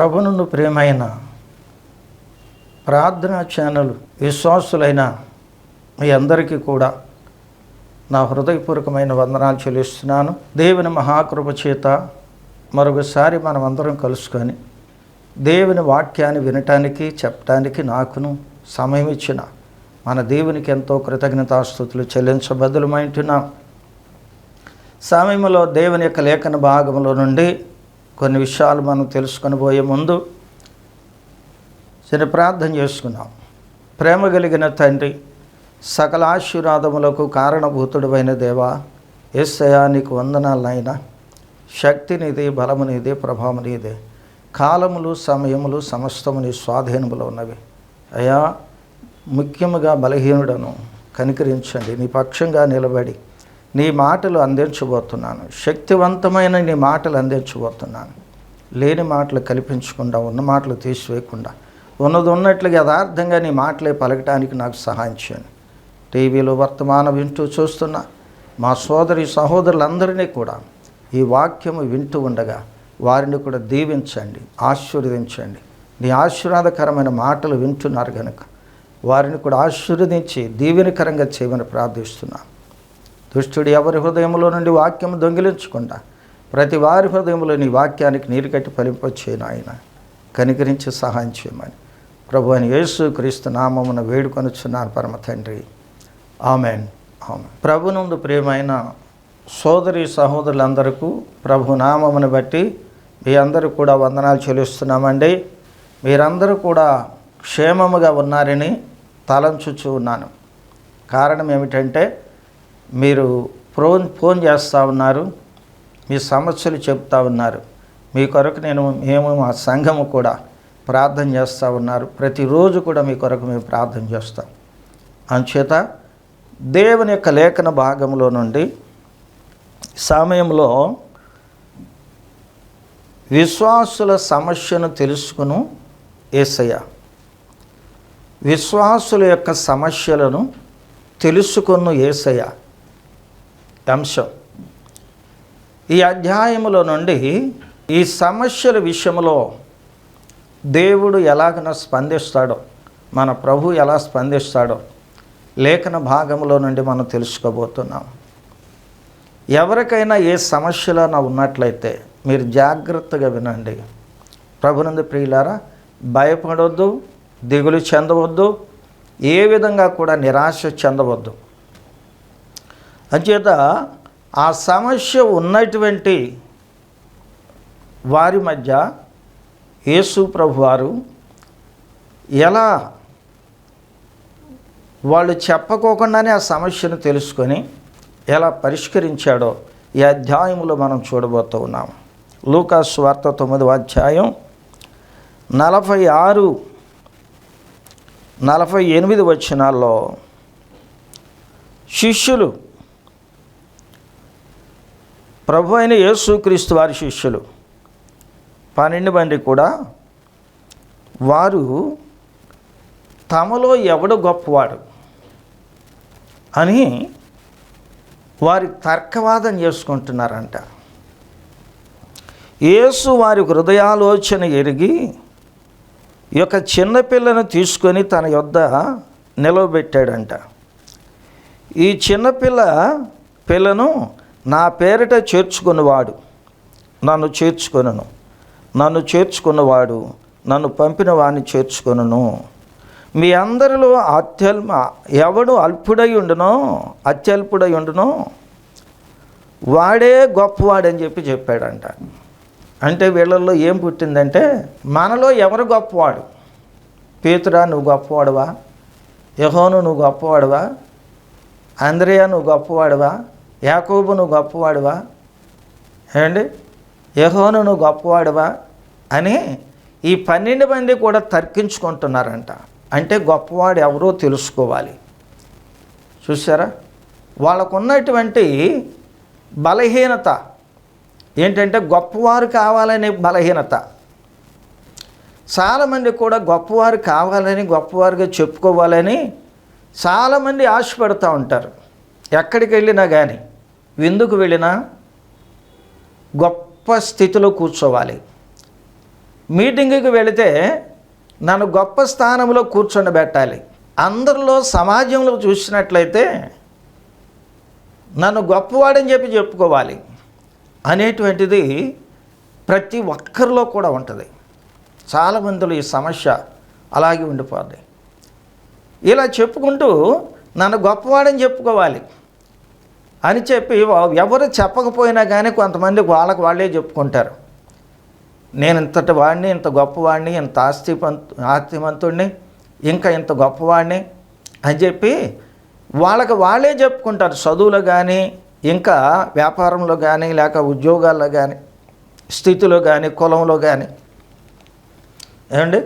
ప్రభునును ప్రేమైన ప్రార్థనా ఛానల్ విశ్వాసులైన మీ అందరికీ కూడా నా హృదయపూర్వకమైన వందనాలు చెల్లిస్తున్నాను. దేవుని మహాకృప చేత మరొకసారి మనం అందరం కలుసుకొని దేవుని వాక్యాన్ని వినటానికి చెప్పటానికి నాకును సమయం ఇచ్చిన మన దేవునికి ఎంతో కృతజ్ఞతాస్థుతులు చెల్లించబద్దులమైంటున్నాం సమయంలో దేవుని యొక్క లేఖన భాగంలో నుండి కొన్ని విషయాలు మనం తెలుసుకొని పోయే ముందు చిన్న ప్రార్థన చేసుకున్నాం. ప్రేమ కలిగిన తండ్రి సకల ఆశీర్వాదములకు కారణభూతుడమైన దేవా ఏసయా నీకు వందనాలైనా శక్తి నీది బలము ప్రభావం నీదే. కాలములు సమయములు సమస్తము నీ స్వాధీనములో ఉన్నవి. అయా ముఖ్యముగా బలహీనుడను కనికరించండి. నీ పక్షంగా నిలబడి నీ మాటలు అందించబోతున్నాను శక్తివంతమైన నీ మాటలు అందించబోతున్నాను లేని మాటలు కల్పించకుండా ఉన్న మాటలు తీసివేయకుండా ఉన్నది ఉన్నట్లుగా యథార్థంగా నీ మాటలే పలకటానికి నాకు సహాయం చేయండి. టీవీలో వర్తమానం వింటూ చూస్తున్న మా సోదరి సహోదరులందరినీ కూడా ఈ వాక్యము వింటూ ఉండగా వారిని కూడా దీవించండి ఆశీర్వదించండి. నీ ఆశీర్వాదకరమైన మాటలు వింటున్నారు కనుక వారిని కూడా ఆశీర్వదించి దీవెనకరంగా చేయమని ప్రార్థిస్తున్నాను దుష్టుడు ఎవరి హృదయంలో నుండి వాక్యం దొంగిలించకుండా ప్రతి వారి హృదయంలో నీ వాక్యానికి నీరు కట్టి ఫలింపచ్చేయను ఆయన. కనికరించి సహాయం చేయమని. ప్రభు అని యేసు క్రీస్తు నామమున వేడుకొనుచున్నాను పరమ తండ్రి. ఆమెన్. ఆమె ప్రభునందు ప్రియమైన సోదరి సహోదరులందరికీ ప్రభు నామమును బట్టి మీ అందరూ కూడా వందనాలు చెల్లిస్తున్నామండి. మీరందరూ కూడా క్షేమముగా ఉన్నారని తలంచుచూ ఉన్నాను. కారణం ఏమిటంటే మీరు ఫోన్ ఫోన్ చేస్తూ ఉన్నారు మీ సమస్యలు చెప్తా ఉన్నారు. మీ కొరకు నేను మేము మా సంఘము కూడా ప్రార్థన చేస్తూ ఉన్నారు. ప్రతిరోజు కూడా మీ కొరకు మేము ప్రార్థన చేస్తాం. అంచేత దేవుని యొక్క లేఖన భాగంలో నుండి సమయంలో విశ్వాసుల సమస్యను తెలుసుకును ఏసయ్య. విశ్వాసుల యొక్క సమస్యలను తెలుసుకున్న ఏసయ్య. అంశం. ఈ అధ్యాయములో నుండి ఈ సమస్యల విషయంలో దేవుడు ఎలాగనో స్పందిస్తాడో మన ప్రభు ఎలా స్పందిస్తాడో లేఖన భాగంలో నుండి మనం తెలుసుకోబోతున్నాం. ఎవరికైనా ఏ సమస్యలో ఉన్నట్లయితే మీరు జాగ్రత్తగా వినండి. ప్రభునందు ప్రియులారా భయపడవద్దు దిగులు చెందవద్దు ఏ విధంగా కూడా నిరాశ చెందవద్దు. అంచేత ఆ సమస్య ఉన్నటువంటి వారి మధ్య యేసు ప్రభు వారు ఎలా వాళ్ళు చెప్పకోకుండానే ఆ సమస్యను తెలుసుకొని ఎలా పరిష్కరించాడో ఈ అధ్యాయంలో మనం చూడబోతూ ఉన్నాం. లూకాస్ వార్త తొమ్మిదవ అధ్యాయం నలభై ఆరు నలభై ఎనిమిది వచనాల్లో శిష్యులు ప్రభు అయిన యేసుక్రీస్తు వారి శిష్యులు. పన్నెండు మంది కూడా వారు తమలో ఎవడు గొప్పవాడు అని వారి తర్కవాదం చేసుకుంటున్నారంట. యేసు వారి హృదయాలోచన ఎరిగి ఈ యొక్క చిన్నపిల్లను తీసుకొని తన యొద్ద నిలవబెట్టాడంట. ఈ చిన్నపిల్ల పిల్లను నా పేరిట చేర్చుకున్నవాడు నన్ను చేర్చుకొనను. నన్ను చేర్చుకున్నవాడు నన్ను పంపిన వాడిని చేర్చుకొనను. మీ అందరిలో అత్యల్ప ఎవడు అల్పుడై ఉండునో అత్యల్పుడై ఉండునో వాడే గొప్పవాడని చెప్పి చెప్పాడంట. అంటే వీళ్ళల్లో ఏం పుట్టిందంటే మనలో ఎవరు గొప్పవాడు? పేతురా నువ్వు గొప్పవాడువా? యహోను నువ్వు గొప్పవాడువా? అంద్రియా నువ్వు గొప్పవాడువా? యాకోబు నువ్వు గొప్పవాడువా? ఏమండి? యహోను నువ్వు గొప్పవాడువా? అని ఈ పన్నెండు మంది కూడా తర్కించుకుంటున్నారంట. అంటే గొప్పవాడు ఎవరో తెలుసుకోవాలి. చూసారా వాళ్ళకున్నటువంటి బలహీనత. ఏంటంటే గొప్పవారు కావాలనే బలహీనత. చాలామంది కూడా గొప్పవారు కావాలని గొప్పవారుగా చెప్పుకోవాలని చాలామంది ఆశపడుతూ ఉంటారు. ఎక్కడికి వెళ్ళినా కానీ విందుకు వెళ్ళినా గొప్ప స్థితిలో కూర్చోవాలి. మీటింగ్కి వెళితే నన్ను గొప్ప స్థానంలో కూర్చొని అందరిలో సమాజంలో చూసినట్లయితే నన్ను గొప్పవాడని చెప్పి చెప్పుకోవాలి అనేటువంటిది ప్రతి ఒక్కరిలో కూడా ఉంటుంది. చాలామందిలో ఈ సమస్య అలాగే ఉండిపోద్ది. ఇలా చెప్పుకుంటూ నన్ను గొప్పవాడని చెప్పుకోవాలి. అని చెప్పి ఎవరు చెప్పకపోయినా కానీ కొంతమంది వాళ్ళకు వాళ్ళే చెప్పుకుంటారు. నేను ఇంతటి వాడిని ఇంత గొప్పవాడిని ఇంత ఆస్తి ఆస్తిమంతుడిని ఇంకా ఇంత గొప్పవాడిని అని చెప్పి వాళ్ళకి వాళ్ళే చెప్పుకుంటారు. చదువులో కానీ ఇంకా వ్యాపారంలో కానీ లేక ఉద్యోగాల్లో కానీ స్థితిలో కానీ కులంలో కానీ ఏమండి?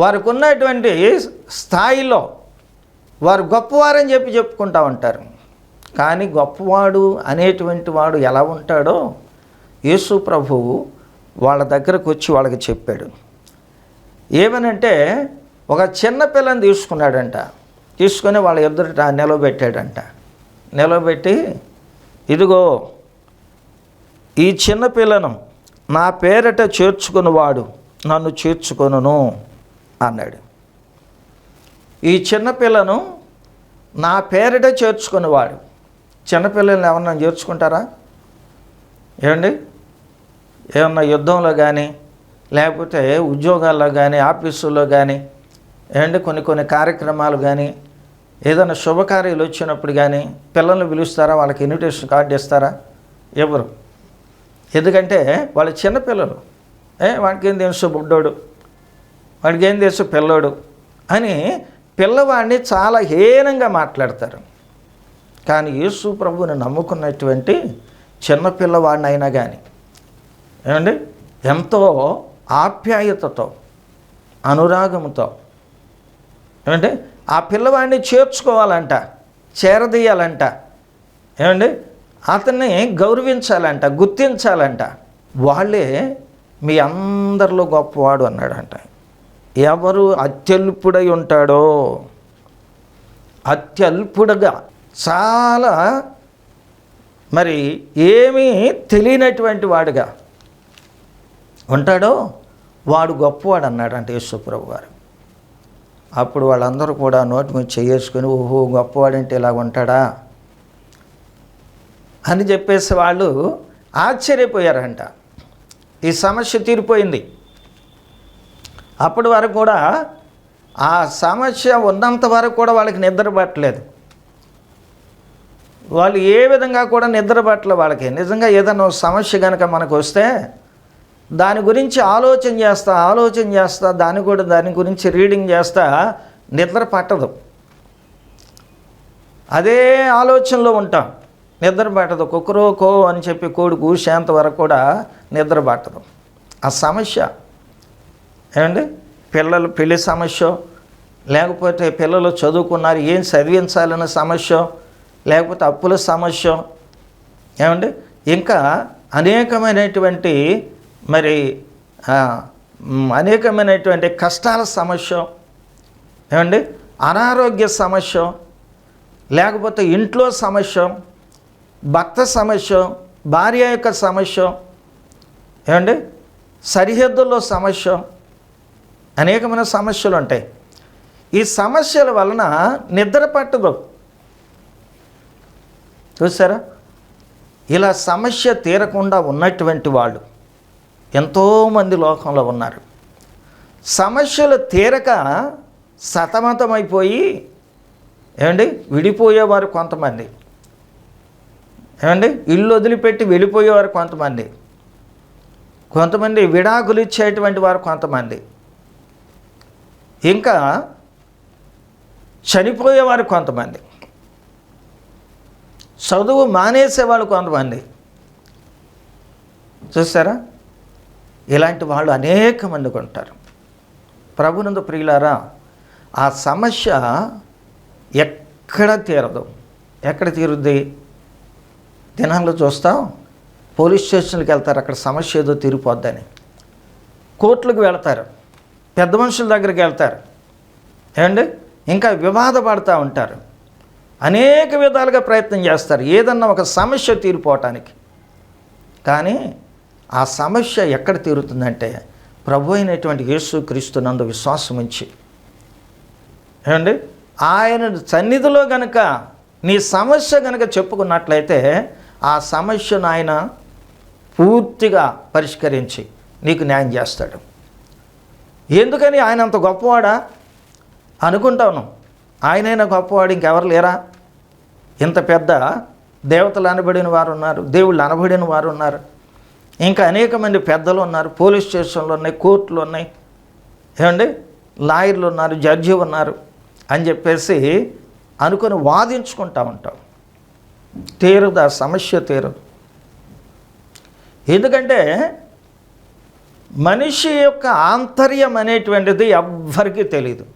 వారికి ఉన్నటువంటి స్థాయిలో వారు గొప్పవారని చెప్పి చెప్పుకుంటా ఉంటారు. కానీ గొప్పవాడు అనేటువంటి వాడు ఎలా ఉంటాడో యేసు ప్రభువు వాళ్ళ దగ్గరకు వచ్చి వాళ్ళకి చెప్పాడు. ఏమనంటే ఒక చిన్న పిల్లని తీసుకున్నాడంట. తీసుకొని వాళ్ళ ఎదుట నిలబెట్టాడంట. నిలబెట్టి ఇదిగో ఈ చిన్న పిల్లను నా పేరట చేర్చుకునివాడు నన్ను చేర్చుకొనును అన్నాడు. ఈ చిన్న పిల్లను నా పేరిట చేర్చుకునేవాడు చిన్నపిల్లల్ని ఏమన్నా చేర్చుకుంటారా? ఏమండి? ఏమన్నా యుద్ధంలో కానీ లేకపోతే ఉద్యోగాల్లో కానీ ఆఫీసుల్లో కానీ ఏమండి? కొన్ని కొన్ని కార్యక్రమాలు కానీ ఏదైనా శుభకార్యాలు వచ్చినప్పుడు కానీ పిల్లల్ని పిలుస్తారా? వాళ్ళకి ఇన్విటేషన్ కార్డు ఇస్తారా? ఎవరు? ఎందుకంటే వాళ్ళు చిన్నపిల్లలు. ఏ వాడికి ఏం తెలుసు బుడ్డోడు? వాడికి ఏం తెలుసు పిల్లోడు? అని పిల్లవాడిని చాలా హీనంగా మాట్లాడతారు. కానీ యేసు ప్రభువుని నమ్ముకున్నటువంటి చిన్నపిల్లవాడినైనా అయినా కానీ ఏమండి? ఎంతో ఆప్యాయతతో అనురాగంతో ఏమంటే ఆ పిల్లవాడిని చేర్చుకోవాలంట చేరదీయాలంట ఏమండి? అతన్ని గౌరవించాలంట గుర్తించాలంట. వాళ్ళే మీ అందరిలో గొప్పవాడు అన్నాడంట. ఎవరు అత్యల్పుడై ఉంటాడో అత్యల్పుడుగా చాలా మరి ఏమీ తెలియనటువంటి వాడుగా ఉంటాడో వాడు గొప్పవాడు అన్నాడంట యేసుప్రభు గారు. అప్పుడు వాళ్ళందరూ కూడా నోటి మీద చేసుకుని ఓహో గొప్పవాడంటే ఇలా ఉంటాడా? అని చెప్పేసి వాళ్ళు ఆశ్చర్యపోయారంట. ఈ సమస్య తీరిపోయింది. అప్పటి వరకు కూడా ఆ సమస్య ఉన్నంత వరకు కూడా వాళ్ళకి నిద్ర పట్టలేదు. వాళ్ళు ఏ విధంగా కూడా నిద్ర పట్టలే వాళ్ళకి. నిజంగా ఏదైనా సమస్య కనుక మనకు వస్తే దాని గురించి ఆలోచన చేస్తా ఆలోచన చేస్తా దాని కూడా దాని గురించి రీడింగ్ చేస్తా నిద్ర పట్టదు. అదే ఆలోచనలో ఉంటాం. నిద్ర పట్టదు. కుక్కరో కో అని చెప్పి కోడుకు శాంత వరకు కూడా నిద్ర పట్టదు. ఆ సమస్య. ఏమండి? పిల్లలు పెళ్ళి సమస్య. లేకపోతే పిల్లలు చదువుకున్నారు ఏం చదివించాలన్న సమస్య. లేకపోతే అప్పుల సమస్య. ఏమండి? ఇంకా అనేకమైనటువంటి మరి అనేకమైనటువంటి కష్టాల సమస్య. ఏమండి? అనారోగ్య సమస్య. లేకపోతే ఇంట్లో సమస్య. భర్త సమస్య. భార్య యొక్క సమస్య. ఏమండి? సరిహద్దుల్లో సమస్య. అనేకమైన సమస్యలు ఉంటాయి. ఈ సమస్యల వలన నిద్ర పట్టదు. చూసారా ఇలా సమస్య తీరకుండా ఉన్నటువంటి వాళ్ళు ఎంతోమంది లోకంలో ఉన్నారు. సమస్యలు తీరక సతమతమైపోయి ఏమండి? విడిపోయేవారు కొంతమంది. ఏమండి? ఇల్లు వదిలిపెట్టి వెళ్ళిపోయేవారు కొంతమంది. కొంతమంది విడాకులు ఇచ్చేటువంటి వారు కొంతమంది. ఇంకా చనిపోయేవారు కొంతమంది. చదువు మానేసేవాళ్ళు కొంతమంది. చూసారా ఇలాంటి వాళ్ళు అనేక మందికి ఉంటారు ప్రభునందు ప్రియులారా ఆ సమస్య ఎక్కడ తీరదు. ఎక్కడ తీరుద్ది? దినాల్లో చూస్తాం. పోలీస్ స్టేషన్కి వెళ్తారు. అక్కడ సమస్య ఏదో తీరిపోద్దని. కోర్టులకు వెళ్తారు. పెద్ద మనుషుల దగ్గరికి వెళ్తారు. ఏమండి? ఇంకా వివాదపడుతూ ఉంటారు. అనేక విధాలుగా ప్రయత్నం చేస్తారు. ఏదన్నా ఒక సమస్య తీరిపోవటానికి. కానీ ఆ సమస్య ఎక్కడ తీరుతుందంటే ప్రభు అయినటువంటి యేసు క్రీస్తునందు విశ్వాసం ఉంచి. ఏమండి? ఆయన సన్నిధిలో గనక నీ సమస్య గనక చెప్పుకున్నట్లయితే ఆ సమస్యను ఆయన పూర్తిగా పరిష్కరించి నీకు న్యాయం చేస్తాడు. ఎందుకని ఆయన అంత గొప్పవాడా? అనుకుంటాను. ఆయనైనా గొప్పవాడు ఇంకెవరు లేరా? ఇంత పెద్ద దేవతలు అనబడిన వారు ఉన్నారు దేవుళ్ళు అనబడిన వారు ఉన్నారు. ఇంకా అనేక మంది పెద్దలు ఉన్నారు పోలీస్ స్టేషన్లు ఉన్నాయి కోర్టులు ఉన్నాయి. ఏమండి? లాయర్లు ఉన్నారు జడ్జి ఉన్నారు అని చెప్పేసి అనుకొని వాదించుకుంటా ఉంటాం. తీరదు ఆ సమస్య తీరదు. ఎందుకంటే మనిషి యొక్క ఆంతర్యం అనేటువంటిది ఎవ్వరికీ తెలియదు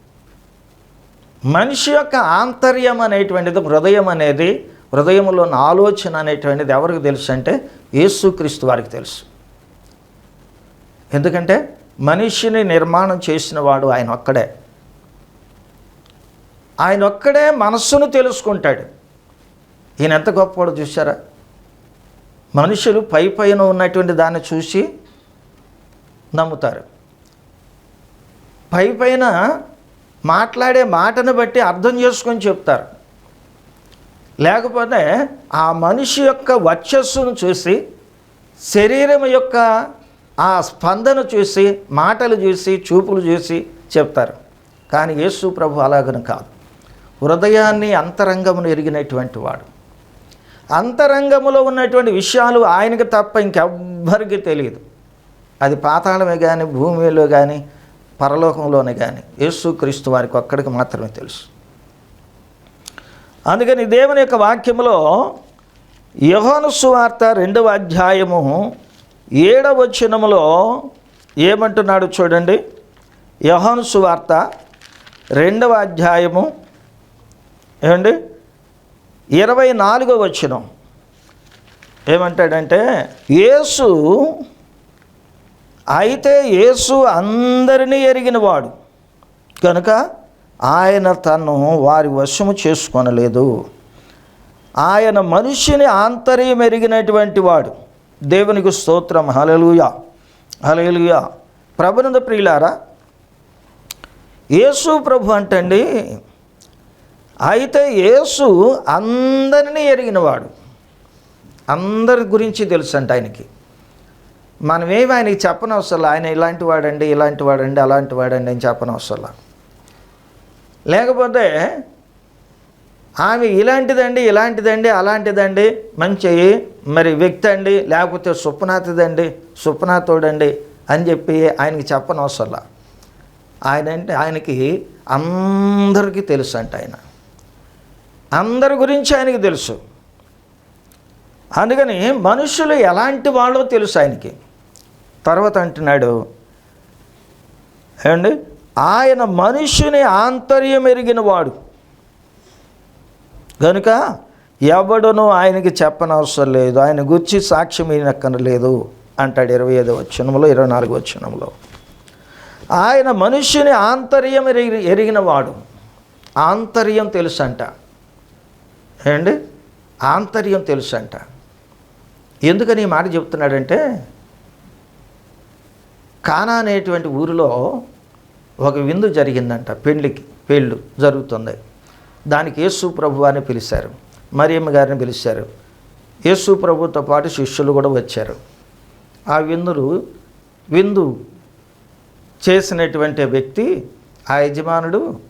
మనిషి యొక్క ఆంతర్యం అనేటువంటిది హృదయం అనేది హృదయంలోని ఆలోచన అనేటువంటిది ఎవరికి తెలుసు అంటే యేసుక్రీస్తు వారికి తెలుసు. ఎందుకంటే మనిషిని నిర్మాణం చేసిన వాడు ఆయన ఒక్కడే. ఆయన ఒక్కడే మనస్సును తెలుసుకుంటాడు. ఈయన ఎంత గొప్పవాడు చూసారా మనుషులు పై పైన ఉన్నటువంటి దాన్ని చూసి నమ్ముతారు. పై పైన మాట్లాడే మాటను బట్టి అర్థం చేసుకొని చెప్తారు. లేకపోతే ఆ మనిషి యొక్క వర్చస్సును చూసి శరీరం యొక్క ఆ స్పందన చూసి మాటలు చూసి చూపులు చూసి చెప్తారు. కానీ యేసు ప్రభు అలాగను కాదు. హృదయాన్ని అంతరంగమును ఎరిగినటువంటి వాడు. అంతరంగములో ఉన్నటువంటి విషయాలు ఆయనకి తప్ప ఇంకెవ్వరికి తెలియదు. అది పాతాళమే కానీ భూమిలో కానీ పరలోకంలోనే కానీ యేసుక్రీస్తు వారికి ఒక్కడికి మాత్రమే తెలుసు. అందుకని దేవుని యొక్క వాక్యంలో యోహాను సువార్త రెండవ అధ్యాయము ఏడవ వచనములో ఏమంటున్నాడు చూడండి. యోహాను సువార్త రెండవ అధ్యాయము ఏమండి? ఇరవై నాలుగవ వచనం ఏమంటాడంటే యేసు అయితే యేసు అందరినీ ఎరిగినవాడు. కనుక ఆయన తను వారి వశము చేసుకొనలేదు. ఆయన మనిషిని ఆంతర్యం ఎరిగినటువంటి వాడు. దేవునికి స్తోత్రం. హలలుయా హలలుయా ప్రభునంద ప్రియులారా యేసు ప్రభు అంటండి అయితే యేసు అందరినీ ఎరిగినవాడు. అందరి గురించి తెలుసు అంట మనమేమి ఆయనకి చెప్పనవసరం ఆయన ఇలాంటి వాడండి ఇలాంటి వాడండి అలాంటి వాడండి అని చెప్పనవసరం లేకపోతే ఆమె ఇలాంటిదండి ఇలాంటిదండి అలాంటిదండి మంచి మరి వ్యక్తి అండి లేకపోతే సుప్నాథదండి సుప్నాథోడండి అని చెప్పి ఆయనకి చెప్పనవసరం ఆయన అంటే ఆయనకి అందరికీ తెలుసు అంట ఆయన. అందరి గురించి ఆయనకి తెలుసు. అందుకని మనుషులు ఎలాంటి వాళ్ళో తెలుసు ఆయనకి. తర్వాత అంటున్నాడు ఏమండి? ఆయన మనుషుని ఆంతర్యం ఎరిగిన వాడు కనుక ఎవడనో ఆయనకి చెప్పనవసరం లేదు ఆయన గుర్చి సాక్ష్యం ఈయనక్కనలేదు అంటాడు ఇరవై ఐదు వచ్చినంలో ఇరవై నాలుగు వచ్చినంలో ఆయన మనుష్యుని ఆంతర్యం ఎరిగి ఎరిగిన వాడు ఆంతర్యం తెలుసు అంట ఏమండి? ఆంతర్యం తెలుసు అంట ఎందుకని ఈ మాట చెప్తున్నాడంటే కానా అనేటువంటి ఊరిలో ఒక విందు జరిగిందంట పెళ్ళికి పెళ్ళు జరుగుతుంది. దానికి యేసు ప్రభు అని పిలిచారు మరియమ్మ గారిని పిలిచారు యేసు ప్రభుతో పాటు శిష్యులు కూడా వచ్చారు. ఆ విందులు విందు చేసినటువంటి వ్యక్తి ఆ యజమానుడు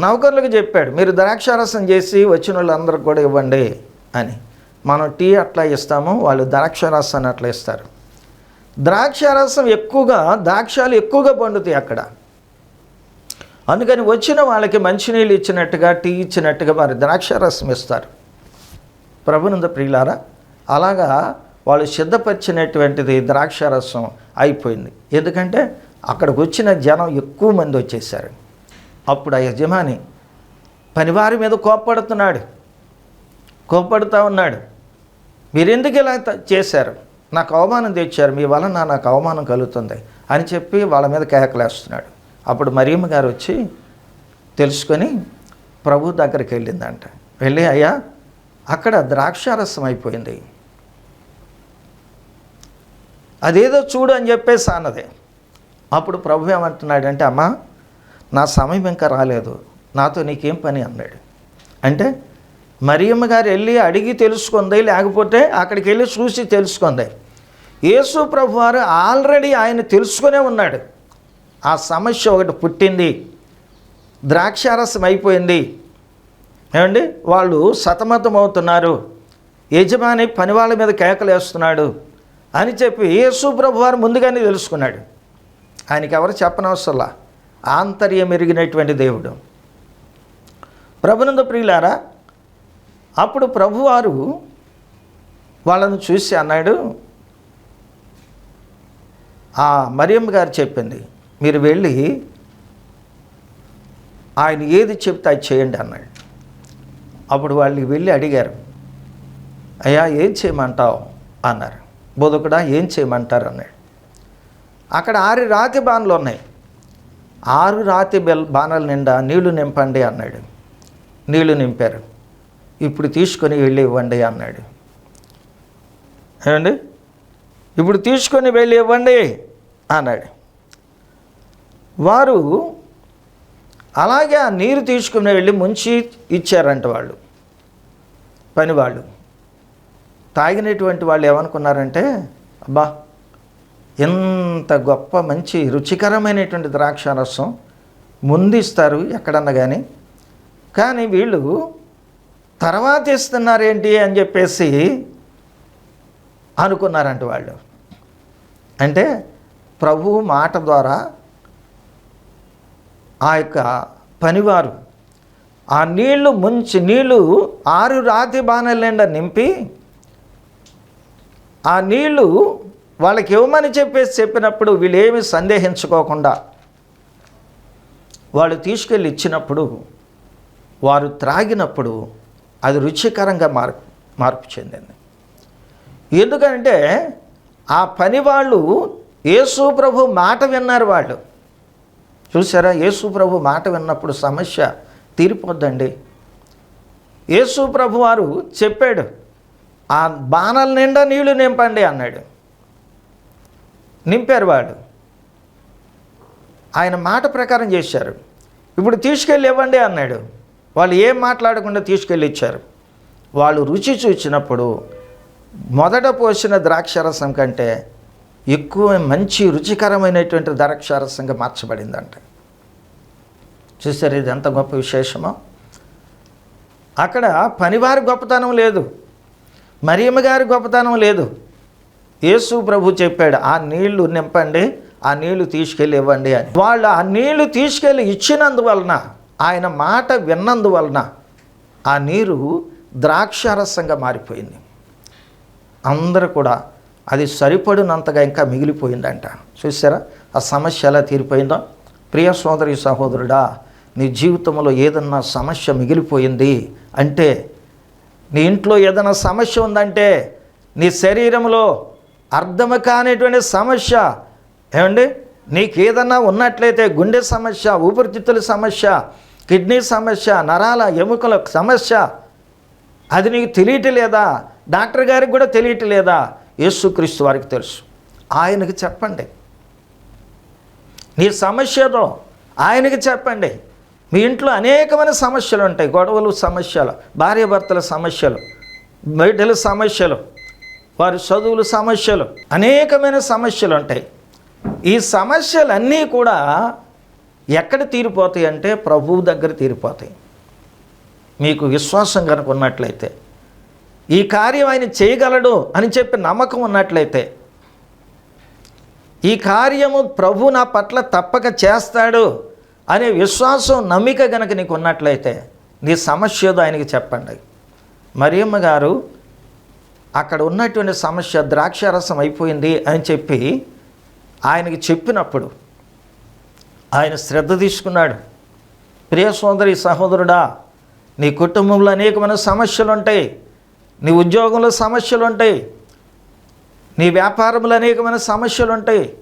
నౌకర్లకు చెప్పాడు మీరు ద్రాక్షారసం చేసి వచ్చిన వాళ్ళందరికి కూడా ఇవ్వండి అని. మనం టీ అట్లా ఇస్తాము వాళ్ళు ద్రాక్షారసాన్ని అట్లా ఇస్తారు. ద్రాక్షారసం ఎక్కువగా ద్రాక్షాలు ఎక్కువగా పండుతాయి అక్కడ. అందుకని వచ్చిన వాళ్ళకి మంచినీళ్ళు ఇచ్చినట్టుగా టీ ఇచ్చినట్టుగా మరి ద్రాక్షారసం ఇస్తారు. ప్రభునంద ప్రియులారా అలాగా వాళ్ళు సిద్ధపరిచినటువంటిది ద్రాక్షారసం అయిపోయింది. ఎందుకంటే అక్కడికి వచ్చిన జనం ఎక్కువ మంది వచ్చేసారు. అప్పుడు ఆ యజమాని పనివారి మీద కోప్పడుతున్నాడు కోప్పడుతూ ఉన్నాడు. మీరెందుకు ఇలా చేశారు? నాకు అవమానం తెచ్చారు మీ వలన నాకు అవమానం కలుగుతుంది అని చెప్పి వాళ్ళ మీద కేకలేస్తున్నాడు. అప్పుడు మరియమ్మ గారు వచ్చి తెలుసుకొని ప్రభు దగ్గరికి వెళ్ళిందంట. వెళ్ళి అయ్యా అక్కడ ద్రాక్షారసం అయిపోయింది. అదేదో చూడు అని చెప్పేసి అన్నది. అప్పుడు ప్రభు ఏమంటున్నాడంటే అమ్మా నా సమయం ఇంకా రాలేదు. నాతో నీకేం పని? అన్నాడు. అంటే మరియమ్మ గారు వెళ్ళి అడిగి తెలుసుకుంది లేకపోతే అక్కడికి వెళ్ళి చూసి తెలుసుకుంది. యేసు ప్రభు వారు ఆల్రెడీ ఆయన తెలుసుకునే ఉన్నాడు. ఆ సమస్య ఒకటి పుట్టింది. ద్రాక్షారసం అయిపోయింది ఏమండి? వాళ్ళు సతమతం అవుతున్నారు యజమాని పని వాళ్ళ మీద కేకలు వేస్తున్నాడు అని చెప్పి యేసు ప్రభు వారు ముందుగానే తెలుసుకున్నాడు. ఆయనకి ఎవరు చెప్పనవసరంలా? ఆంతర్యం ఎరిగినటువంటి దేవుడు. ప్రభునంద ప్రియులారా అప్పుడు ప్రభువారు వాళ్ళను చూసి అన్నాడు ఆ మరియమ్మ గారు చెప్పింది మీరు వెళ్ళి ఆయన ఏది చెప్తే అది చేయండి అన్నాడు. అప్పుడు వాళ్ళు వెళ్ళి అడిగారు అయ్యా ఏం చేయమంటావు? అన్నారు. బోధకుడా ఏం చేయమంటారు? అన్నాడు. అక్కడ ఆరు రాతి బాణలు ఉన్నాయి. ఆరు రాతి బెల్ బాణల నిండా నీళ్ళు నింపండి అన్నాడు. నీళ్ళు నింపారు. ఇప్పుడు తీసుకొని వెళ్ళి ఇవ్వండి అన్నాడు. ఏమండి? ఇప్పుడు తీసుకొని వెళ్ళి ఇవ్వండి అన్నాడు. వారు అలాగే ఆ నీరు తీసుకుని వెళ్ళి ముంచి ఇచ్చారంట వాళ్ళు. పని వాళ్ళు. తాగినటువంటి వాళ్ళు ఏమనుకున్నారంటే అబ్బా ఎంత గొప్ప మంచి రుచికరమైనటువంటి ద్రాక్ష రసం ముందు ఇస్తారు ఎక్కడన్నా కానీ కానీ వీళ్ళు తర్వాత ఇస్తున్నారేంటి అని చెప్పేసి అనుకున్నారంట వాళ్ళు. అంటే ప్రభువు మాట ద్వారా ఆ యొక్క పనివారు ఆ నీళ్ళు ముంచి నీళ్ళు ఆరు రాతి బాణల నింపి ఆ నీళ్ళు వాళ్ళకి ఇవ్వమని చెప్పేసి చెప్పినప్పుడు వీళ్ళేమి సందేహించుకోకుండా వాళ్ళు తీసుకెళ్ళి ఇచ్చినప్పుడు వారు త్రాగినప్పుడు అది రుచికరంగా మార్పు మార్పు చెందింది. ఎందుకంటే ఆ పని వాళ్ళు యేసు ప్రభు మాట విన్నారు వాళ్ళు. చూసారా యేసు ప్రభు మాట విన్నప్పుడు సమస్య తీరిపోద్దండి. యేసు ప్రభు వారు చెప్పాడు ఆ బాణల నిండా నీళ్ళు నింపండి అన్నాడు. నింపారు వాడు ఆయన మాట ప్రకారం చేశారు. ఇప్పుడు తీసుకెళ్ళి ఇవ్వండి అన్నాడు. వాళ్ళు ఏం మాట్లాడకుండా తీసుకెళ్ళి ఇచ్చారు. వాళ్ళు రుచి చూచినప్పుడు మొదట పోసిన ద్రాక్షరసం కంటే ఎక్కువ మంచి రుచికరమైనటువంటి ద్రాక్షారసంగా మార్చబడిందంట. చూసారు ఇది ఎంత గొప్ప విశేషమో? అక్కడ పనివారి గొప్పతనం లేదు. మరియమ్మ గారి గొప్పతనం లేదు. యేసు ప్రభు చెప్పాడు ఆ నీళ్ళు నింపండి ఆ నీళ్ళు తీసుకెళ్ళి ఇవ్వండి అని. వాళ్ళు ఆ నీళ్ళు తీసుకెళ్ళి ఇచ్చినందువలన ఆయన మాట విన్నందువలన ఆ నీరు ద్రాక్షారసంగా మారిపోయింది. అందరూ కూడా అది సరిపడినంతగా ఇంకా మిగిలిపోయిందంట. చూసారా ఆ సమస్య ఎలా తీరిపోయిందో? ప్రియ సోదరి సహోదరుడా నీ జీవితంలో ఏదన్నా సమస్య మిగిలిపోయింది అంటే నీ ఇంట్లో ఏదైనా సమస్య ఉందంటే నీ శరీరంలో అర్థము కానిటువంటి సమస్య ఏమండి? నీకు ఏదన్నా ఉన్నట్లయితే గుండె సమస్య ఊపిరితిత్తుల సమస్య కిడ్నీ సమస్య నరాల ఎముకల సమస్య అది నీకు తెలియటలేదా డాక్టర్ గారికి కూడా తెలియట్లేదా? యేసుక్రీస్తు వారికి తెలుసు. ఆయనకి చెప్పండి. నీ సమస్యతో ఆయనకి చెప్పండి. మీ ఇంట్లో అనేకమైన సమస్యలు ఉంటాయి. గొడవలు సమస్యలు భార్యాభర్తల సమస్యలు బిడ్డల సమస్యలు వారి చదువుల సమస్యలు అనేకమైన సమస్యలు ఉంటాయి. ఈ సమస్యలన్నీ కూడా ఎక్కడ తీరిపోతాయి అంటే ప్రభువు దగ్గర తీరిపోతాయి. మీకు విశ్వాసం కనుక ఉన్నట్లయితే ఈ కార్యం ఆయన చేయగలడు అని చెప్పి నమ్మకం ఉన్నట్లయితే ఈ కార్యము ప్రభు నా పట్ల తప్పక చేస్తాడు అనే విశ్వాసం నమ్మిక గనక నీకు ఉన్నట్లయితే నీ సమస్య ఆయనకి చెప్పండి. మరియమ్మ గారు అక్కడ ఉన్నటువంటి సమస్య ద్రాక్షారసం అయిపోయింది అని చెప్పి ఆయనకి చెప్పినప్పుడు ఆయన శ్రద్ధ తీసుకున్నాడు. ప్రియ సోదరి సహోదరుడా నీ కుటుంబంలో అనేకమైన సమస్యలు ఉంటాయి నీ ఉద్యోగంలో సమస్యలు ఉంటాయి నీ వ్యాపారంలో అనేకమైన సమస్యలు ఉంటాయి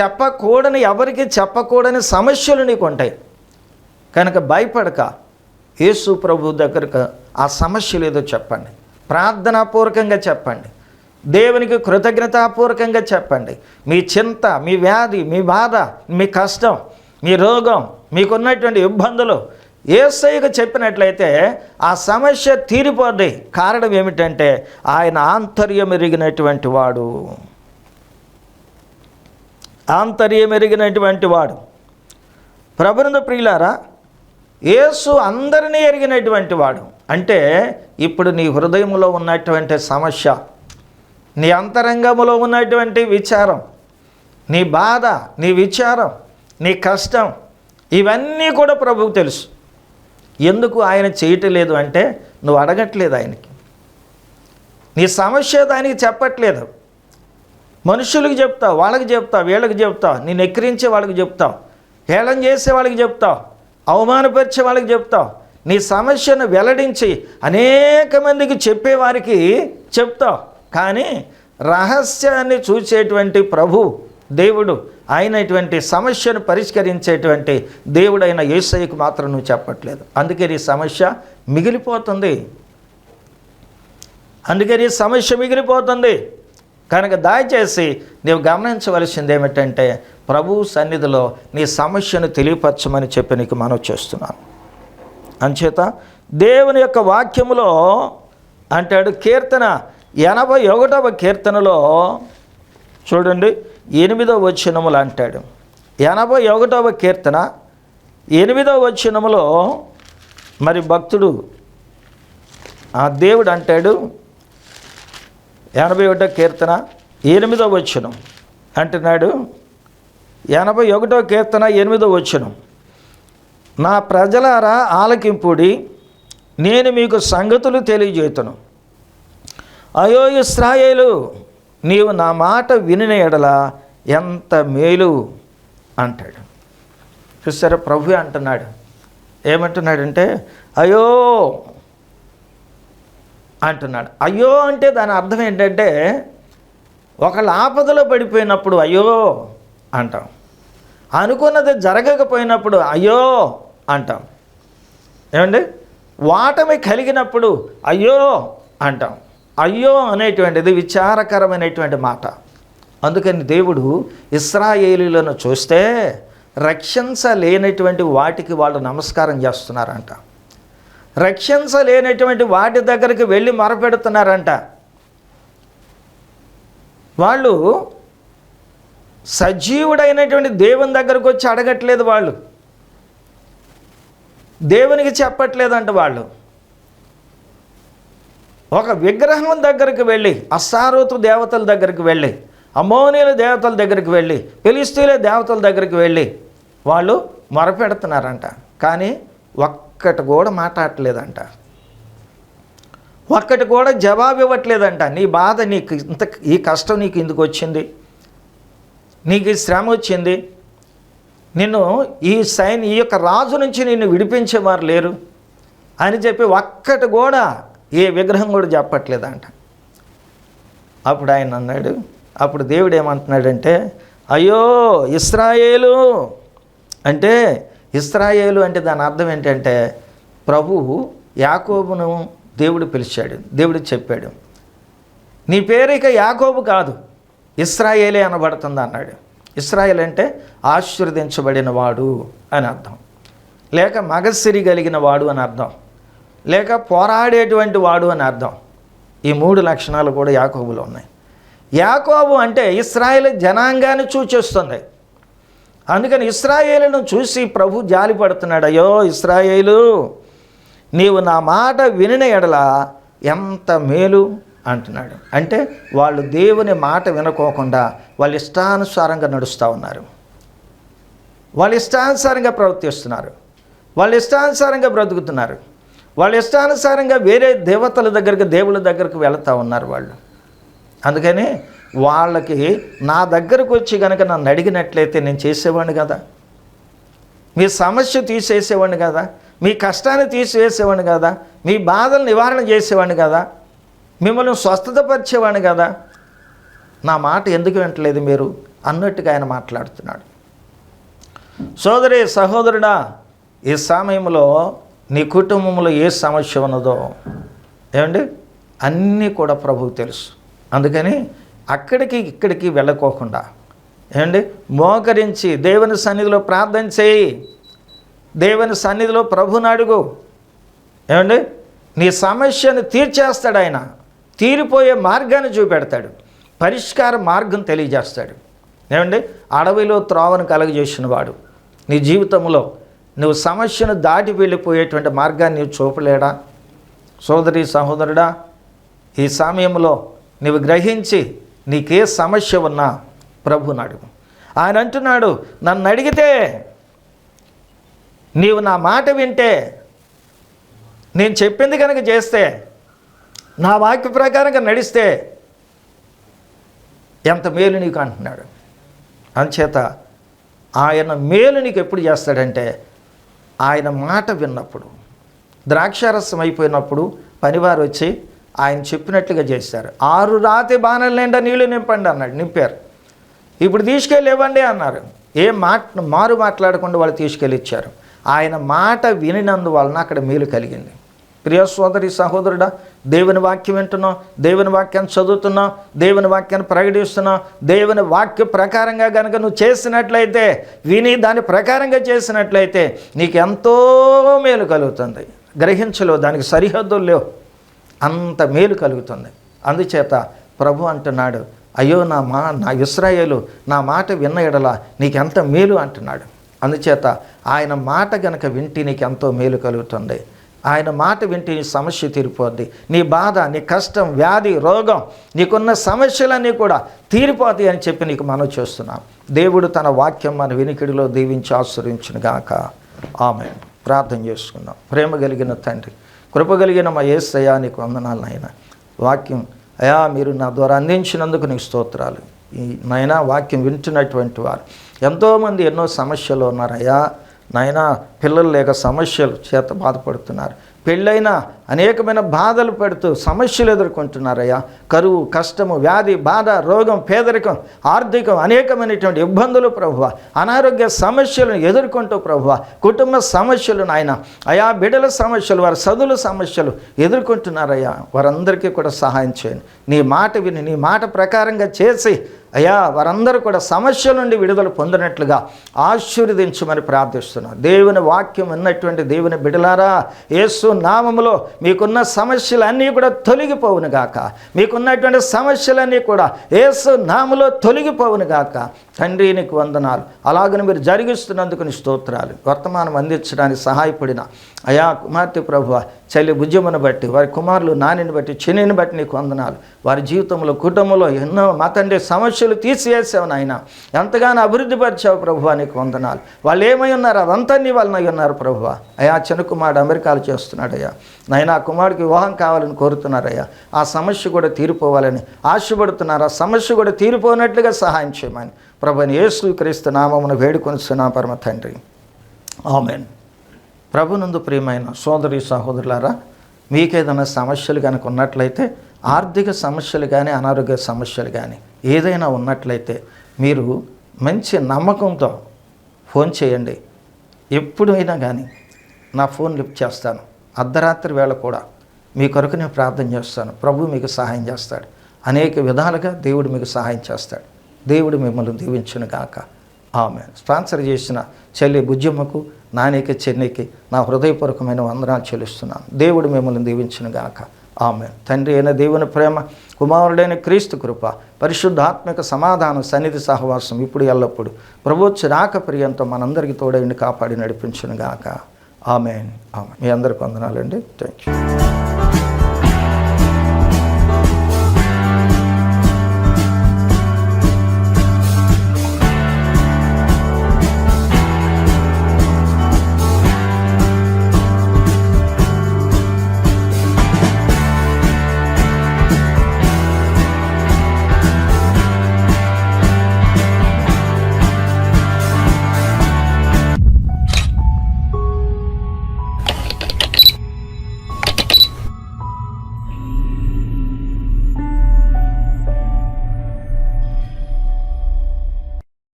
చెప్పకూడని ఎవరికి చెప్పకూడని సమస్యలు నీకు ఉంటాయి కనుక భయపడక. యేసు ప్రభు దగ్గరకు ఆ సమస్యలు ఏదో చెప్పండి. ప్రార్థనాపూర్వకంగా చెప్పండి. దేవునికి కృతజ్ఞతాపూర్వకంగా చెప్పండి. మీ చింత మీ వ్యాధి మీ బాధ మీ కష్టం మీ రోగం మీకున్నటువంటి ఇబ్బందులు ఏసైగా చెప్పినట్లయితే ఆ సమస్య తీరిపోద్ది. కారణం ఏమిటంటే ఆయన ఆంతర్యం ఎరిగినటువంటి వాడు. ఆంతర్యం ఎరిగినటువంటి వాడు. ప్రభునంద ప్రియులారా యేసు అందరినీ ఎరిగినటువంటి వాడు. అంటే ఇప్పుడు నీ హృదయంలో ఉన్నటువంటి సమస్య నీ అంతరంగంలో ఉన్నటువంటి విచారం నీ బాధ నీ విచారం నీ కష్టం ఇవన్నీ కూడా ప్రభువు తెలుసు. ఎందుకు ఆయన చేయటం లేదు అంటే నువ్వు అడగట్లేదు ఆయనకి. నీ సమస్య దానికి చెప్పట్లేదు. మనుషులకు చెప్తావు వాళ్ళకి చెప్తావు వీళ్ళకి చెప్తావు నేను ఎక్కిరించే వాళ్ళకి చెప్తావు హేళన చేసే వాళ్ళకి చెప్తావు అవమానపరిచే వాళ్ళకి చెప్తావు నీ సమస్యను వెల్లడించి అనేక మందికి చెప్పేవారికి చెప్తావు. కానీ రహస్యాన్ని చూసేటువంటి ప్రభు దేవుడు అయినటువంటి సమస్యను పరిష్కరించేటువంటి దేవుడైన ఏసయ్యకు మాత్రం నువ్వు చెప్పట్లేదు. అందుకే ఈ సమస్య మిగిలిపోతుంది. అందుకే ఈ సమస్య మిగిలిపోతుంది. కనుక దయచేసి నీవు గమనించవలసింది ఏమిటంటే ప్రభు సన్నిధిలో నీ సమస్యను తెలియపరచమని చెప్పి నీకు మనవి చేస్తున్నాను. అంచేత దేవుని యొక్క వాక్యములో అంటాడు కీర్తన ఎనభై ఒకటవ కీర్తనలో చూడండి. ఎనిమిదో వచనములు అంటాడు. ఎనభై ఒకటవ కీర్తన ఎనిమిదో వచనములో మరి భక్తుడు ఆ దేవుడు అంటాడు ఎనభై ఒకటో కీర్తన ఎనిమిదో వచనం అంటున్నాడు. ఎనభై ఒకటో కీర్తన ఎనిమిదో వచనం. నా ప్రజలారా ఆలకింపుడి నేను మీకు సంగతులు తెలియజేతును అయో ఇస్రాయేలు నీవు నా మాట వినిన ఎడల ఎంత మేలు అంటాడు. చూసారా ప్రభు అంటున్నాడు. ఏమంటున్నాడంటే అయ్యో అంటున్నాడు. అయ్యో అంటే దాని అర్థం ఏంటంటే ఒకళ్ళ ఆపదలో పడిపోయినప్పుడు అయ్యో అంటాం. అనుకున్నది జరగకపోయినప్పుడు అయ్యో అంటాం. ఏమండి? వాటమి కలిగినప్పుడు అయ్యో అంటాం. అయ్యో అనేటువంటిది విచారకరమైనటువంటి మాట. అందుకని దేవుడు ఇస్రాయేలీలను చూస్తే రక్షించలేనటువంటి వాటికి వాళ్ళు నమస్కారం చేస్తున్నారంట. రక్షించలేనటువంటి వాటి దగ్గరికి వెళ్ళి మొరపెడుతున్నారంట. వాళ్ళు సజీవుడైనటువంటి దేవుని దగ్గరకు వచ్చి అడగట్లేదు వాళ్ళు. దేవునికి చెప్పట్లేదంట వాళ్ళు. ఒక విగ్రహం దగ్గరికి వెళ్ళి అస్సారోతు దేవతల దగ్గరికి వెళ్ళి అమోనీల దేవతల దగ్గరికి వెళ్ళి పిలిస్తీల దేవతల దగ్గరికి వెళ్ళి వాళ్ళు మొరపెడుతున్నారంట. కానీ ఒక్కటి కూడా మాట్లాడట్లేదంట. ఒక్కటి కూడా జవాబు ఇవ్వట్లేదంట. నీ బాధ నీకు ఇంత ఈ కష్టం నీకు ఎందుకు వచ్చింది? నీకు ఈ శ్రమ వచ్చింది? నిన్ను ఈ సైన్ ఈ యొక్క రాజు నుంచి నిన్ను విడిపించేవారు లేరు? అని చెప్పి ఒక్కటి కూడా ఏ విగ్రహం కూడా చెప్పట్లేదంట అప్పుడు ఆయన అన్నాడు అప్పుడు దేవుడు ఏమంటున్నాడంటే అయ్యో ఇస్రాయేలు అంటే ఇస్రాయేలు అంటే దాని అర్థం ఏంటంటే ప్రభువు యాకోబును దేవుడు పిలిచాడు దేవుడు చెప్పాడు. నీ పేరు ఇక యాకోబు కాదు ఇస్రాయేలే అనబడుతుంది అన్నాడు. ఇస్రాయేల్ అంటే ఆశీర్వదించబడిన వాడు అని అర్థం. లేక మగసిరి కలిగిన వాడు అని అర్థం. లేక పోరాడేటువంటి వాడు అని అర్థం. ఈ మూడు లక్షణాలు కూడా యాకోబులో ఉన్నాయి. యాకోబు అంటే ఇస్రాయేల్ జనాంగాన్ని సూచిస్తుంది అందుకని ఇస్రాయేలును చూసి ప్రభు జాలి పడుతున్నాడు. అయ్యో ఇస్రాయేలు నీవు నా మాట వినిన ఎడల ఎంత మేలు అంటున్నాడు. అంటే వాళ్ళు దేవుని మాట వినుకోకుండా వాళ్ళ ఇష్టానుసారంగా నడుస్తూ ఉన్నారు. వాళ్ళ ఇష్టానుసారంగా ప్రవర్తిస్తున్నారు. వాళ్ళ ఇష్టానుసారంగా బ్రతుకుతున్నారు. వాళ్ళ ఇష్టానుసారంగా వేరే దేవతల దగ్గరికి దేవుళ్ళ దగ్గరికి వెళుతూ ఉన్నారు వాళ్ళు. అందుకని వాళ్ళకి నా దగ్గరకు వచ్చి కనుక నన్ను అడిగినట్లయితే నేను చేసేవాడిని కదా. మీ సమస్య తీసేసేవాడిని కదా. మీ కష్టాన్ని తీసివేసేవాడిని కదా. మీ బాధలు నివారణ చేసేవాడిని కదా. మిమ్మల్ని స్వస్థతపరిచేవాడిని కదా. నా మాట ఎందుకు వింటలేదు మీరు? అన్నట్టుగా ఆయన మాట్లాడుతున్నాడు. సోదరి సహోదరుడా ఈ సమయంలో నీ కుటుంబంలో ఏ సమస్య ఉన్నదో ఏమండి? అన్నీ కూడా ప్రభువు తెలుసు. అందుకని అక్కడికి ఇక్కడికి వెళ్ళకోకుండా ఏమండి? మోకరించి దేవుని సన్నిధిలో ప్రార్థన చేయి. దేవుని సన్నిధిలో ప్రభుని అడుగు. ఏమండి? నీ సమస్యను తీర్చేస్తాడు ఆయన. తీరిపోయే మార్గాన్ని చూపెడతాడు. పరిష్కార మార్గం తెలియజేస్తాడు. ఏమండి? అడవిలో త్రోవను కలగజేసిన వాడు నీ జీవితంలో నువ్వు సమస్యను దాటి వెళ్ళిపోయేటువంటి మార్గాన్ని నీవు చూపలేడా? సోదరి సహోదరుడా ఈ సమయంలో నువ్వు గ్రహించి నీకే సమస్య ఉన్నా ప్రభుని అడుగు ఆయన అంటున్నాడు నన్ను అడిగితే నీవు నా మాట వింటే నేను చెప్పింది కనుక చేస్తే నా వాక్య ప్రకారంగా నడిస్తే ఎంత మేలు నీకు అంటున్నాడు. అంచేత ఆయన మేలు నీకు ఎప్పుడు చేస్తాడంటే ఆయన మాట విన్నప్పుడు ద్రాక్షారసం అయిపోయినప్పుడు పనివారు వచ్చి ఆయన చెప్పినట్లుగా చేశారు. ఆరు రాతి బాణల నిండా నీళ్ళు నింపండి అన్నాడు. నింపారు. ఇప్పుడు తీసుకెళ్ళి ఇవ్వండి అన్నారు. ఏ మాట మారు మాట్లాడకుండా వాళ్ళు తీసుకెళ్ళి ఇచ్చారు. ఆయన మాట వినినందువలన అక్కడ మేలు కలిగింది. ప్రియ సోదరి సహోదరుడా దేవుని వాక్యం వింటున్నాం దేవుని వాక్యాన్ని చదువుతున్నాం దేవుని వాక్యాన్ని ప్రకటిస్తున్నాం దేవుని వాక్య ప్రకారంగా కనుక నువ్వు చేసినట్లయితే విని దాని ప్రకారంగా చేసినట్లయితే నీకు ఎంతో మేలు కలుగుతుంది. గ్రహించలేవు దానికి సరిహద్దులు లేవు. అంత మేలు కలుగుతుంది. అందుచేత ప్రభు అంటున్నాడు అయ్యో నా మా నా ఇస్రాయేలు నా మాట విన్న ఎడల నీకెంత మేలు అంటున్నాడు. అందుచేత ఆయన మాట గనక వింటి నీకు ఎంతో మేలు కలుగుతుంది. ఆయన మాట వింటే నీ సమస్య తీరిపోద్ది. నీ బాధ నీ కష్టం వ్యాధి రోగం నీకున్న సమస్యలన్నీ కూడా తీరిపోతాయి అని చెప్పి నీకు మనం చేస్తున్నాం. దేవుడు తన వాక్యం మన వినికిడిలో దీవించి ఆశ్రయించును గాక. ఆమె ప్రార్థన చేసుకుందాం. ప్రేమ కలిగిన తండ్రి కృప కలిగిన మా ఏసయ్యా నీకు వందనాలు నాయన. వాక్యం అయా మీరు నా ద్వారా అందించినందుకు నీకు స్తోత్రాలు. ఈ నాయన వాక్యం వింటున్నటువంటి వారు ఎంతోమంది ఎన్నో సమస్యలు ఉన్నారయ్యా. నాయన పిల్లలు లేక సమస్యలు చేత బాధపడుతున్నారు. పెళ్ళైన అనేకమైన బాధలు పెడుతూ సమస్యలు ఎదుర్కొంటున్నారయ్యా. కరువు కష్టము వ్యాధి బాధ రోగం పేదరికం ఆర్థికం అనేకమైనటువంటి ఇబ్బందులు ప్రభువ. అనారోగ్య సమస్యలను ఎదుర్కొంటూ ప్రభువ. కుటుంబ సమస్యలు నాయన. అయా బిడల సమస్యలు వారి చదువుల సమస్యలు ఎదుర్కొంటున్నారయ్యా. వారందరికీ కూడా సహాయం చేయండి. నీ మాట విని నీ మాట ప్రకారంగా చేసి అయ్యా వారందరూ కూడా సమస్యల నుండి విడుదల పొందినట్లుగా ఆశీర్వదించమని ప్రార్థిస్తున్నాం దేవుని వాక్యం ఉన్నటువంటి దేవుని బిడలారా యేసు నామములో మీకున్న సమస్యలన్నీ కూడా తొలగిపోవును గాక. మీకున్నటువంటి సమస్యలన్నీ కూడా ఏసు నామలో తొలగిపోవును గాక. తండ్రి నీకు వందనాలు. అలాగని మీరు జరిగిస్తున్నందుకు నీ స్తోత్రాలు. వర్తమానం అందించడానికి సహాయపడిన అయా కుమార్తె ప్రభు చలి భుజమును బట్టి వారి కుమారులు నానిని బట్టి చెనిని బట్టి నీకు వందనాలు. వారి జీవితంలో కుటుంబంలో ఎన్నో మా తండ్రి సమస్యలు తీసివేసావు నాయన. ఎంతగానో అభివృద్ధి పరిచావు ప్రభు నీకు వందనాలు. వాళ్ళు ఏమై ఉన్నారు? అదంతా నీ వాళ్ళని ఉన్నారు ప్రభు అయా చిన్న కుమారుడు అమెరికాలు చేస్తున్నాడయ్యా. నాయన ఆ కుమారుడికి వివాహం కావాలని కోరుతున్నారయ్యా. ఆ సమస్య కూడా తీరిపోవాలని ఆశపడుతున్నారు. ఆ సమస్య కూడా తీరిపోనట్లుగా సహాయం చేయమని. ప్రభుని యేసు క్రీస్తు నామమును వేడుకొనిస్తున్నా పరమ తండ్రి. ఆమెన్. ప్రభునందు ప్రియమైన సోదరి సహోదరులారా మీకేదైనా సమస్యలు కనుక ఉన్నట్లయితే ఆర్థిక సమస్యలు కానీ అనారోగ్య సమస్యలు కానీ ఏదైనా ఉన్నట్లయితే మీరు మంచి నమ్మకంతో ఫోన్ చేయండి. ఎప్పుడైనా కానీ నా ఫోన్ లిఫ్ట్ చేస్తాను. అర్ధరాత్రి వేళ కూడా మీ కొరకు నేను ప్రార్థన చేస్తాను. ప్రభు మీకు సహాయం చేస్తాడు. అనేక విధాలుగా దేవుడు మీకు సహాయం చేస్తాడు. దేవుడు మిమ్మల్ని దీవించును గాక. ఆమె స్పాన్సర్ చేసిన చెల్లి బుజ్జమ్మకు నానికి చెన్నికి నా హృదయపూర్వకమైన వందనాలు చెల్లిస్తున్నాను. దేవుడు మిమ్మల్ని దీవించును గాక. ఆమె తండ్రి అయిన దేవుని ప్రేమ కుమారుడైన క్రీస్తు కృప పరిశుద్ధాత్మక సమాధానం సన్నిధి సహవాసం ఇప్పుడు ఎల్లప్పుడు. ప్రభుత్వ రాక ప్రియంతో మనందరికీ తోడైండి కాపాడి నడిపించును గాక. ఆమె ఆమె మీ అందరికి వందనాలండి. Thank you